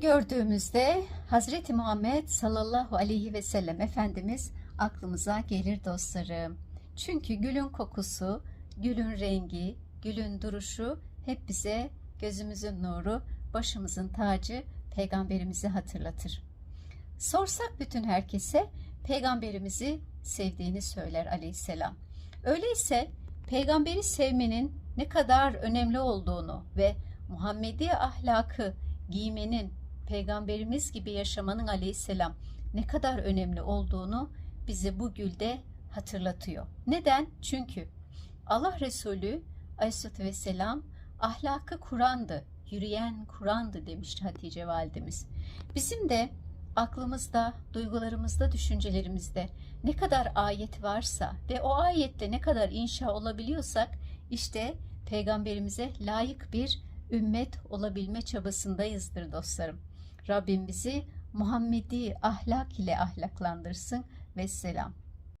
Gördüğümüzde Hazreti Muhammed sallallahu aleyhi ve sellem Efendimiz aklımıza gelir dostlarım. Çünkü gülün kokusu, gülün rengi, gülün duruşu hep bize gözümüzün nuru, başımızın tacı peygamberimizi hatırlatır. Sorsak bütün herkese peygamberimizi sevdiğini söyler aleyhisselam. Öyleyse peygamberi sevmenin ne kadar önemli olduğunu ve Muhammedi ahlakı giymenin, peygamberimiz gibi yaşamanın aleyhisselam ne kadar önemli olduğunu bize bu gülde hatırlatıyor. Neden? Çünkü Allah Resulü aleyhissalatü vesselam ahlakı Kur'an'dı, yürüyen Kur'an'dı demişti Hatice validemiz. Bizim de aklımızda, duygularımızda, düşüncelerimizde ne kadar ayet varsa ve o ayette ne kadar inşa olabiliyorsak işte peygamberimize layık bir ümmet olabilme çabasındayızdır dostlarım. Rabbim bizi Muhammedi ahlak ile ahlaklandırsın ve selam.